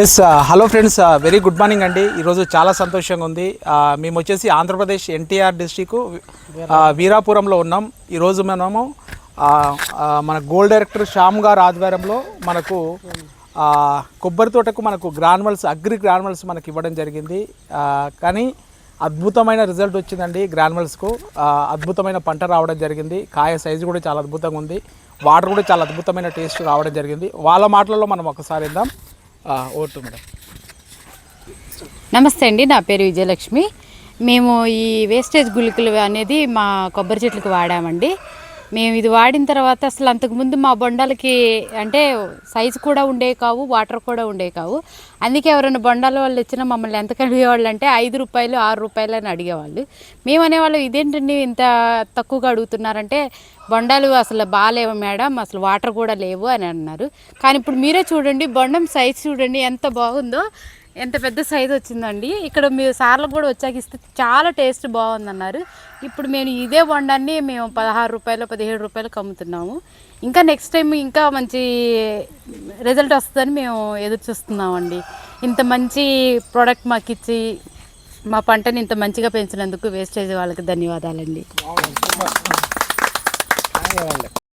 Yes hello friends very good morning అండి. ఈరోజు చాలా సంతోషంగా ఉంది. Uh, మేము వచ్చేసి ఆంధ్రప్రదేశ్ ఎన్టీఆర్ డిస్టిక్ uh, వీరాపురంలో ఉన్నాం. ఈరోజు మనము uh, మన గోల్డ్ డైరెక్టర్ శ్యామ్ గారు ఆధ్వర్యంలో మనకు కొబ్బరి తోటకు మనకు గ్రానువల్స్ అగ్రి గ్రానువల్స్ మనకి ఇవ్వడం జరిగింది. కానీ అద్భుతమైన రిజల్ట్ వచ్చిందండి గ్రానువల్స్కు అద్భుతమైన పంట రావడం జరిగింది. కాయ సైజు కూడా చాలా అద్భుతంగా ఉంది. వాటర్ కూడా చాలా అద్భుతమైన టేస్ట్ రావడం జరిగింది. వాళ్ళ మాటలలో మనం ఒకసారి ఇద్దాం ఓటు మేడం. నమస్తే అండి నా పేరు విజయలక్ష్మి. మేము ఈ వేస్టేజ్ గుళికలు అనేది మా కొబ్బరి చెట్లకు వాడామండి. మేము ఇది వాడిన తర్వాత అసలు అంతకుముందు మా బొండాలకి అంటే సైజు కూడా ఉండే కావు వాటర్ కూడా ఉండే కావు. అందుకే ఎవరైనా బొండాల వాళ్ళు ఇచ్చినా మమ్మల్ని ఎంత అడిగేవాళ్ళు అంటే ఐదు రూపాయలు ఆరు రూపాయలు అని అడిగేవాళ్ళు. మేము అనేవాళ్ళు ఇదేంటండి ఇంత తక్కువగా అడుగుతున్నారంటే బొండాలు అసలు బాగాలేవు మేడం అసలు వాటర్ కూడా లేవు అని అన్నారు. కానీ ఇప్పుడు మీరే చూడండి బొండం సైజ్ చూడండి ఎంత బాగుందో. ఎంత పెద్ద సైజ్ వచ్చిందండి. ఇక్కడ మీరు సార్లకు కూడా వచ్చాక ఇస్తే చాలా టేస్ట్ బాగుందన్నారు. ఇప్పుడు మేము ఇదే వండాన్ని మేము పదహారు రూపాయలు పదిహేడు రూపాయలకు అమ్ముతున్నాము. ఇంకా నెక్స్ట్ టైం ఇంకా మంచి రిజల్ట్ వస్తుందని మేము ఎదురు చూస్తున్నామండి. ఇంత మంచి ప్రోడక్ట్ మాకు ఇచ్చి మా పంటని ఇంత మంచిగా పెంచినందుకు వేస్టేజ్ వాళ్ళకి ధన్యవాదాలండి.